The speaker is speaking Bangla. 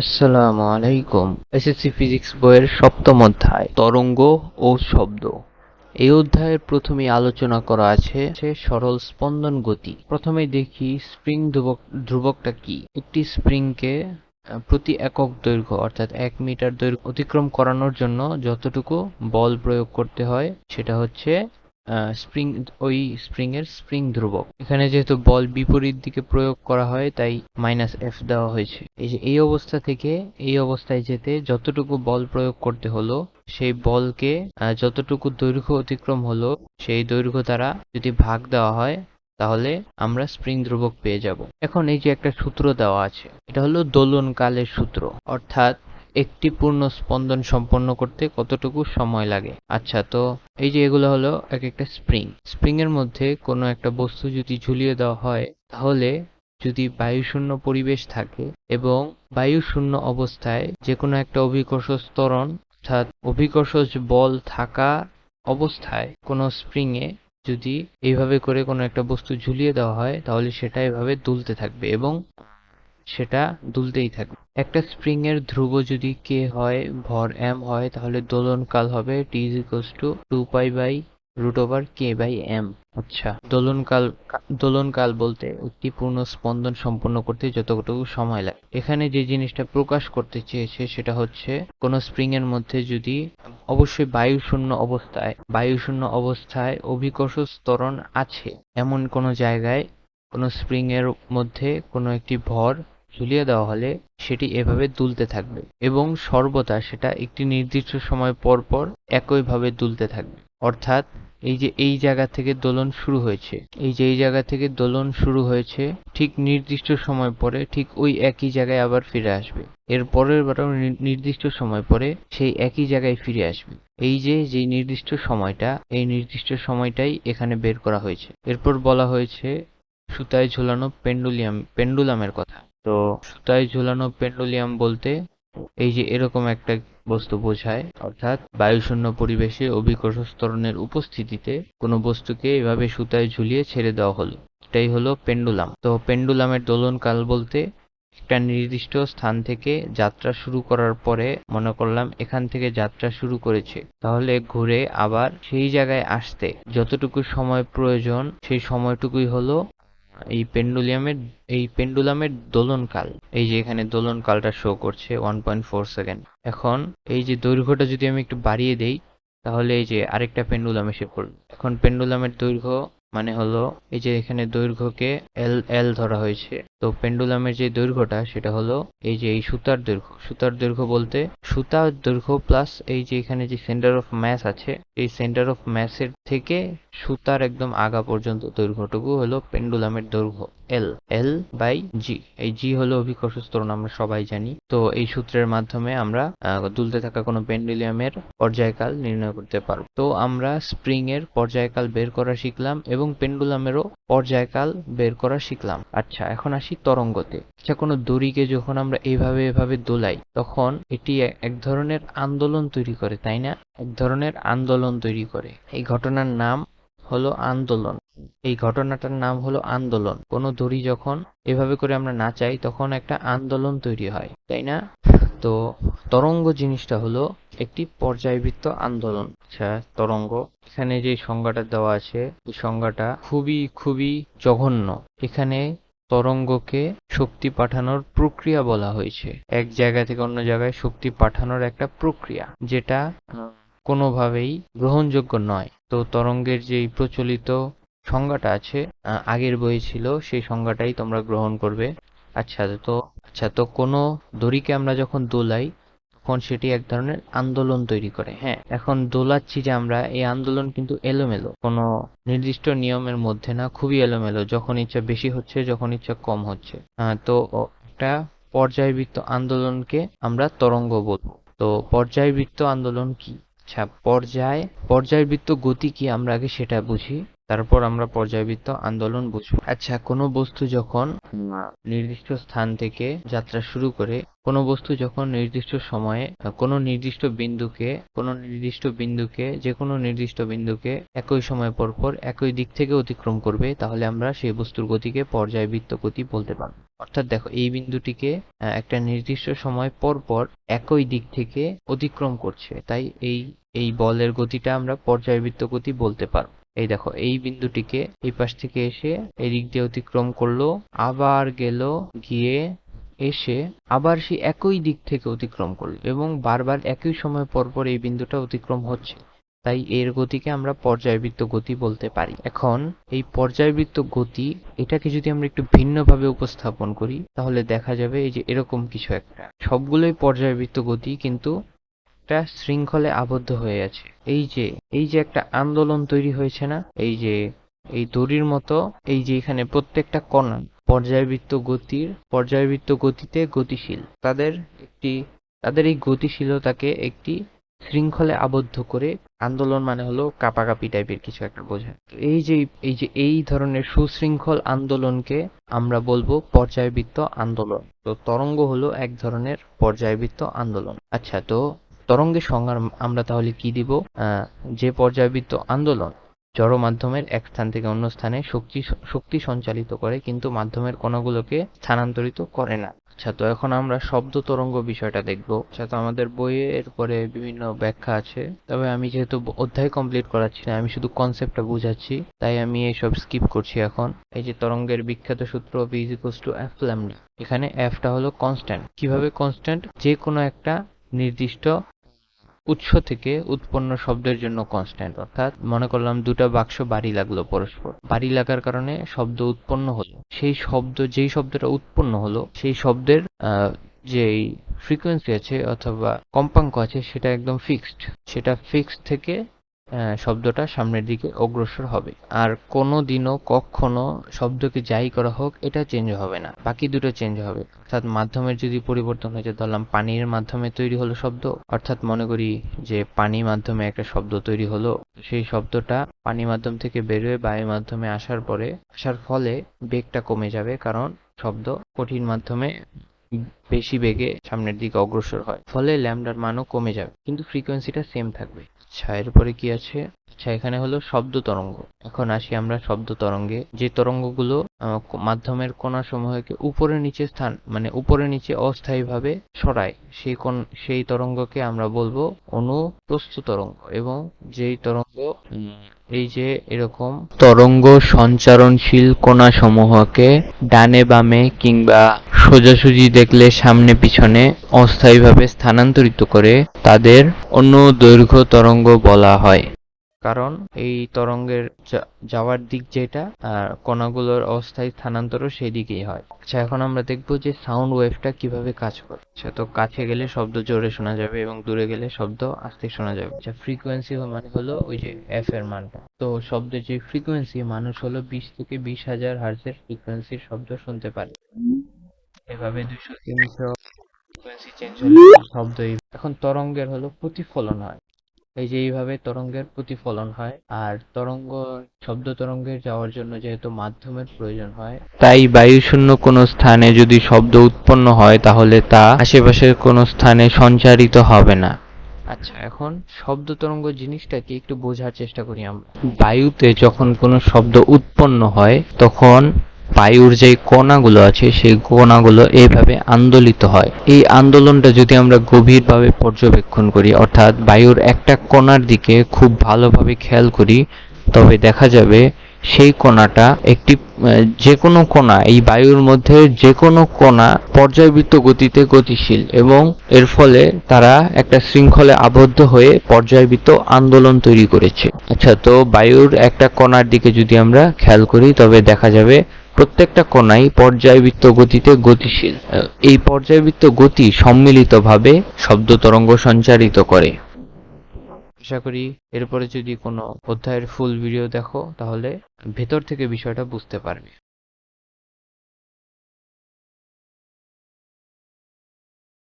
আসসালামু আলাইকুম। এসএসসি ফিজিক্স বইয়ের সপ্তম অধ্যায়, তরঙ্গ ও শব্দ। এই অধ্যায়ের প্রথমে আলোচনা করা আছে সে সরল স্পন্দন গতি। প্রথমে দেখি স্প্রিং ধ্রুবক, ধ্রুবকটা কি? একটি স্প্রিংকে প্রতি একক দৈর্ঘ্য, অর্থাৎ এক মিটার দৈর্ঘ্য অতিক্রম করানোর জন্য যতটুকু বল প্রয়োগ করতে হয়, সেটা হচ্ছে স্প্রিং ওই স্প্রিং এর স্প্রিং ধ্রুবক। এখানে যেহেতু বল বিপরীত দিকে প্রয়োগ করা হয়, তাই মাইনাস এফ দেওয়া হয়েছে। এই যে, এই অবস্থা থেকে এই অবস্থায় যেতে যতটুকু বল প্রয়োগ করতে হলো, সেই বলকে যতটুকু দৈর্ঘ্য অতিক্রম হলো, সেই দৈর্ঘ্য দ্বারা যদি ভাগ দেওয়া হয়, তাহলে আমরা স্প্রিং ধ্রুবক পেয়ে যাব। এখন এই যে একটা সূত্র দেওয়া আছে, এটা হলো দোলন কালের সূত্র। অর্থাৎ একটি পূর্ণ স্পন্দন সম্পন্ন করতে কতটুকু সময় লাগে? আচ্ছা তো এই যে এগুলো হলো এক একটা স্প্রিং। স্প্রিং এর মধ্যে কোনো একটা বস্তু যদি ঝুলিয়ে দেওয়া হয়, তাহলে যদি বায়ুশূন্য পরিবেশ থাকে এবং বায়ুশূন্য অবস্থায় যে কোনো একটা অভিকর্ষ স্তরণ অর্থাৎ অভিকর্ষজ বল থাকা অবস্থায় কোনো স্প্রিং এ যদি এইভাবে করে কোনো একটা বস্তু ঝুলিয়ে দেওয়া হয়, তাহলে সেটা এভাবে দুলতে থাকবে এবং সেটা দুলতেই থাকবে। একটা স্প্রিং এর ধ্রুব যদি কে হয়, ভর এম হয়, তাহলে দোলনকাল হবে T is equals to two pi by root over K by M আচ্ছা দোলনকাল দোলনকাল বলতে একটি পূর্ণ স্পন্দন সম্পন্ন করতে যতটুকু সময় লাগে। এখানে যে জিনিসটা প্রকাশ করতে চেয়েছে, সেটা হচ্ছে কোনো স্প্রিং এর মধ্যে যদি অবশ্যই বায়ুশূন্য অবস্থায় বায়ুশূন্য অবস্থায় অভিকর্ষ স্তরণ আছে, এমন কোনো জায়গায় কোনো স্প্রিং এর মধ্যে কোনো একটি ভর ঝুলিয়ে দেওয়া হলে সেটি এভাবে দুলতে থাকবে এবং সর্বদা সেটা একটি নির্দিষ্ট সময় পর পর একইভাবে দুলতে থাকবে। অর্থাৎ এই যে এই জায়গা থেকে দোলন শুরু হয়েছে, এই যে এই জায়গা থেকে দোলন শুরু হয়েছে, ঠিক নির্দিষ্ট সময় পরে ঠিক ওই একই জায়গায় আবার ফিরে আসবে। এর পরের বারও নির্দিষ্ট সময় পরে সেই একই জায়গায় ফিরে আসবে। এই যে যে নির্দিষ্ট সময়টা, এই নির্দিষ্ট সময়টাই এখানে বের করা হয়েছে। এরপর বলা হয়েছে সুতায় ঝোলানো পেন্ডুলিয়াম, পেন্ডুলামের কথা। তো সুতায় ঝোলানো পেন্ডুলিয়াম বলতে এই যে এরকম একটা বস্তু বোঝায়, অর্থাৎ বায়ুশূন্য পরিবেশে অভিকর্ষ ত্বরণের উপস্থিতিতে কোনো বস্তুকে এভাবে সুতায় ঝুলিয়ে ছেড়ে দেওয়া হলো। এটাই হলো পেন্ডুলাম। তো পেন্ডুলামের দোলনকাল বলতে একটা নির্দিষ্ট স্থান থেকে যাত্রা শুরু করার পরে মনে করলাম এখান থেকে যাত্রা শুরু করেছে। তাহলে ঘুরে আবার সেই জায়গায় আসতে যতটুকু সময় প্রয়োজন সেই সময়টুকুই হলো এই পেন্ডুলিয়ামের এই পেন্ডুলামের দোলনকাল, এই যে এখানে দোলনকালটা শো করছে ওয়ান পয়েন্ট ফোর সেকেন্ড এখন এই যে দৈর্ঘ্যটা যদি আমি একটু বাড়িয়ে দেই, তাহলে এই যে আরেকটা পেন্ডুলাম এসে পড়ল। এখন পেন্ডুলামের দৈর্ঘ্য মানে হলো এই যে এখানে দৈর্ঘ্যকে এল এল ধরা হয়েছে। তো পেন্ডুলামের যে দৈর্ঘ্যটা, সেটা হলো এই যে এই সুতার দৈর্ঘ্য। সুতার দৈর্ঘ্য বলতে সুতার দৈর্ঘ্য প্লাস এই যে এখানে যে সেন্টার অফ ম্যাস আছে, এই সেন্টার অফ ম্যাসের থেকে সুতার একদম আগা পর্যন্ত দৈর্ঘ্যটুকু হলো পেন্ডুলামের দৈর্ঘ্য এল এল বাই জি এই জি হলো অভিকর্ষ ত্বরণ আমরা সবাই জানি। তো এই সূত্রের মাধ্যমে আমরা দুলতে থাকা কোনো পেন্ডুলিয়ামের পর্যায়কাল নির্ণয় করতে পারব। তো আমরা স্প্রিং এর পর্যায়কাল বের করা শিখলাম এবং পেন্ডুলামেরও পর্যায়কাল বের করা শিখলাম। আচ্ছা এখন আসি তরঙ্গতে। আচ্ছা কোনো দড়িকে যখন আমরা এইভাবে এভাবে দোলাই, তখন এটি এক ধরনের আন্দোলন তৈরি করে, তাই না? এক ধরনের আন্দোলন তৈরি করে। এই ঘটনার নাম হলো আন্দোলন। এই ঘটনাটার নাম হলো আন্দোলন। কোনো দড়ি যখন এভাবে করে আমরা নাচাই, তখন একটা আন্দোলন তৈরি হয়, তাই না? তো তরঙ্গ জিনিসটা হলো একটি পর্যায়বৃত্ত আন্দোলন। আচ্ছা তরঙ্গ। এখানে যে সংজ্ঞাটা দেওয়া আছে, এই সংজ্ঞাটা খুবই খুবই জঘন্য। এখানে তরঙ্গকে শক্তি পাঠানোর প্রক্রিয়া বলা হয়েছে। এক জায়গা থেকে অন্য জায়গায় শক্তি পাঠানোর একটা প্রক্রিয়া, যেটা কোনোভাবেই গ্রহণযোগ্য নয়। তো তরঙ্গের যেই প্রচলিত সংজ্ঞাটা আছে আগের বই ছিল, সেই সংজ্ঞাটাই তোমরা গ্রহণ করবে। আচ্ছা তো আচ্ছা তো কোনো দড়িকে আমরা যখন দোলাই তখন সেটি এক ধরনের আন্দোলন তৈরি করে হ্যাঁ। এখন দোলাচ্ছি যে আমরা এই আন্দোলন কিন্তু এলোমেলো, কোনো নির্দিষ্ট নিয়মের মধ্যে না, খুবই এলোমেলো, যখন ইচ্ছা বেশি হচ্ছে, যখন ইচ্ছা কম হচ্ছে। তো একটা পর্যায়বৃত্ত আন্দোলনকে আমরা তরঙ্গ বলব। তো পর্যায়বৃত্ত আন্দোলন কি? আচ্ছা পর্যায়, পর্যায়বৃত্ত গতি কি আমরা আগে সেটা বুঝি। তারপর আমরা পর্যায়বৃত্ত আন্দোলন বুঝব। আচ্ছা কোনো বস্তু যখন নির্দিষ্ট স্থান থেকে যাত্রা শুরু করে, কোনো বস্তু যখন নির্দিষ্ট সময়ে, কোনো নির্দিষ্ট বিন্দুকে, কোনো নির্দিষ্ট বিন্দুকে যে কোনো নির্দিষ্ট বিন্দুকে একই সময় পর পর একই দিক থেকে অতিক্রম করবে, তাহলে আমরা সেই বস্তুর গতিকে পর্যায়বৃত্ত গতি বলতে পারব। অর্থাৎ দেখো, এই বিন্দুটিকে একটা নির্দিষ্ট সময় পর পর একই দিক থেকে অতিক্রম করছে। তাই এই এই বলের গতিটা আমরা পর্যায়বৃত্ত গতি বলতে পারব। এই দেখো, এই বিন্দুটিকে এই পাশ থেকে এসে এই দিক দিয়ে অতিক্রম করল, আবার গেল, গিয়ে এসে আবার সে একই দিক থেকে অতিক্রম করল এবং বারবার একই সময় পর পর এই বিন্দুটা অতিক্রম হচ্ছে। তাই এর গতিকে আমরা পর্যায়বৃত্ত গতি বলতে পারি। এখন এই পর্যায়বৃত্ত গতি, এটাকে যদি আমরা একটু ভিন্নভাবে উপস্থাপন করি, তাহলে দেখা যাবে এই যে এরকম কিছু একটা। সবগুলোই পর্যায়বৃত্ত গতি, কিন্তু একটা শৃঙ্খলে আবদ্ধ হয়ে আছে। এই যে এই যে একটা আন্দোলন তৈরি হয়েছে না, এই যে, এই দড়ির মতো, এই যে এখানে প্রত্যেকটা কণা, পর্যায়বৃত্ত গতির, পর্যায়বৃত্ত গতিতে গতিশীল। তাদের একটি, তাদের এই গতিশীলতাকে একটি শৃঙ্খলে আবদ্ধ করে আন্দোলন মানে হলো কাপাকাপি টাইপের কিছু একটা বোঝায় এই যে এই যে, এই ধরনের সুশৃঙ্খল আন্দোলনকে আমরা বলব পর্যায়বৃত্ত আন্দোলন। তো তরঙ্গ হলো এক ধরনের পর্যায়বৃত্ত আন্দোলন। আচ্ছা তো তরঙ্গের সংজ্ঞা আমরা তাহলে কি দিব? যে পর্যায়বৃত্ত আন্দোলন জড় মাধ্যমের এক স্থান থেকে অন্য স্থানে শক্তি শক্তি সঞ্চালিত করে কিন্তু মাধ্যমের কণাগুলোকে স্থানান্তরিত করে না। আচ্ছা তো এখন আমরা শব্দ তরঙ্গ বিষয়টা দেখব। আচ্ছা তো আমাদের বইয়ে এরপরে বিভিন্ন ব্যাখ্যা আছে। তবে আমি যেহেতু অধ্যায় কমপ্লিট করাচ্ছি না আমি শুধু কনসেপ্টটা বুঝাচ্ছি, তাই আমি এইসব স্কিপ করছি এখন। এই যে তরঙ্গের বিখ্যাত সূত্র v টু f lambda, এখানে f টা হলো কনস্ট্যান্ট কীভাবে কনস্ট্যান্ট যে কোনো একটা নির্দিষ্ট উৎস থেকে উৎপন্ন শব্দের জন্য কনস্ট্যান্ট অর্থাৎ মনে করলাম দুটা বাক্স বাড়ি লাগল পরস্পর। বাড়ি লাগার কারণে শব্দ উৎপন্ন হলো। সেই শব্দ, যেই শব্দটা উৎপন্ন হলো, সেই শব্দের যেই ফ্রিকোয়েন্সি আছে অথবা কম্পাঙ্ক আছে, সেটা একদম ফিক্সড সেটা ফিক্সড থেকে শব্দটা সামনের দিকে অগ্রসর হবে। আর কোনো দিনও কখনো শব্দকে যাই করা হোক, এটা চেঞ্জ হবে না। বাকি দুটো চেঞ্জ হবে। অর্থাৎ মাধ্যমের যদি পরিবর্তন হয়েছে ধরলাম পানির মাধ্যমে তৈরি হলো শব্দ। অর্থাৎ মনে করি যে পানি মাধ্যমে একটা শব্দ তৈরি হলো, সেই শব্দটা পানি মাধ্যম থেকে বেরোয়, বায়ু মাধ্যমে আসার পরে, আসার ফলে বেগটা কমে যাবে, কারণ শব্দ কঠিন মাধ্যমে বেশি বেগে সামনের দিকে অগ্রসর হয়। ফলে ল্যামডার মানও কমে যাবে, কিন্তু ফ্রিকোয়েন্সিটা সেম থাকবে। আচ্ছা এরপরে কি আছে? আচ্ছা এখানে হলো শব্দ তরঙ্গ। এখন আসি আমরা শব্দ তরঙ্গে। যে তরঙ্গগুলো মাধ্যমের কণাসমূহকে উপরে নিচে স্থান মানে উপরে নিচে অস্থায়ীভাবে সরায়, সেই কোন সেই তরঙ্গকে আমরা বলব অনুপ্রস্থ তরঙ্গ। এবং যেই তরঙ্গ এই যে এরকম তরঙ্গ সঞ্চারণশীল কণাসমূহকে ডানে বামে কিংবা সোজাসুজি দেখলে সামনে পিছনে অস্থায়ীভাবে স্থানান্তরিত করে তাদের অন্য দৈর্ঘ্য তরঙ্গ বলা হয়। কারণ এই তরঙ্গের যাওয়ার দিক যেটা, আর কণাগুলোর অস্থায়ী স্থানান্তরও সেই দিকেই হয়। আচ্ছা এখন আমরা দেখব যে সাউন্ড ওয়েভটা কীভাবে কাজ করে। আচ্ছা তো কাছে গেলে শব্দ জোরে শোনা যাবে এবং দূরে গেলে শব্দ আস্তে শোনা যাবে। আচ্ছা ফ্রিকোয়েন্সি মানে হলো ওই যে এফ এর মানটা। তো শব্দের যে ফ্রিকোয়েন্সি মানুষ হলো বিশ থেকে বিশ হাজার হার্জের ফ্রিকোয়েন্সির শব্দ শুনতে পারে। এভাবে দুশো তিনশো ফ্রিকোয়েন্সি চেঞ্জ হলে শব্দ এখন তরঙ্গের হলো প্রতিফলন হয়। এই যে এইভাবে তরঙ্গের প্রতিফলন হয় আর তরঙ্গ শব্দ তরঙ্গের যাওয়ার জন্য যেহেতু মাধ্যমের প্রয়োজন হয় তাই বায়ুশূন্য কোনো স্থানে যদি শব্দ উৎপন্ন হয় তাহলে তা আশেপাশের কোনো স্থানে সঞ্চারিত হবে না। আচ্ছা এখন শব্দ তরঙ্গ জিনিসটাকে একটু বোঝার চেষ্টা করি আমরা। বায়ুতে যখন কোনো শব্দ উৎপন্ন হয় তখন বায়ুর যে কণাগুলো আছে, সেই কণাগুলো এইভাবে আন্দোলিত হয়। এই আন্দোলনটা যদি আমরা গভীরভাবে পর্যবেক্ষণ করি, অর্থাৎ বায়ুর একটা কণার দিকে খুব ভালোভাবে খেয়াল করি, তবে দেখা যাবে সেই কণাটা একটি যে কোনো কণা, এই বায়ুর মধ্যে যে কোনো কণা পর্যায়বৃত্ত গতিতে গতিশীল এবং এর ফলে তারা একটা শৃঙ্খলে আবদ্ধ হয়ে পর্যায়বৃত্ত আন্দোলন তৈরি করেছে। আচ্ছা তো বায়ুর একটা কণার দিকে যদি আমরা খেয়াল করি, তবে দেখা যাবে প্রত্যেকটা কণাই পর্যায়বৃত্ত গতিতে গতিশীল। এই পর্যায়বৃত্ত গতি সম্মিলিতভাবে শব্দ তরঙ্গ সঞ্চারিত করে। আশা করি এরপরে যদি কোনো অধ্যায়ের ফুল ভিডিও দেখো, তাহলে ভেতর থেকে বিষয়টা বুঝতে পারবে।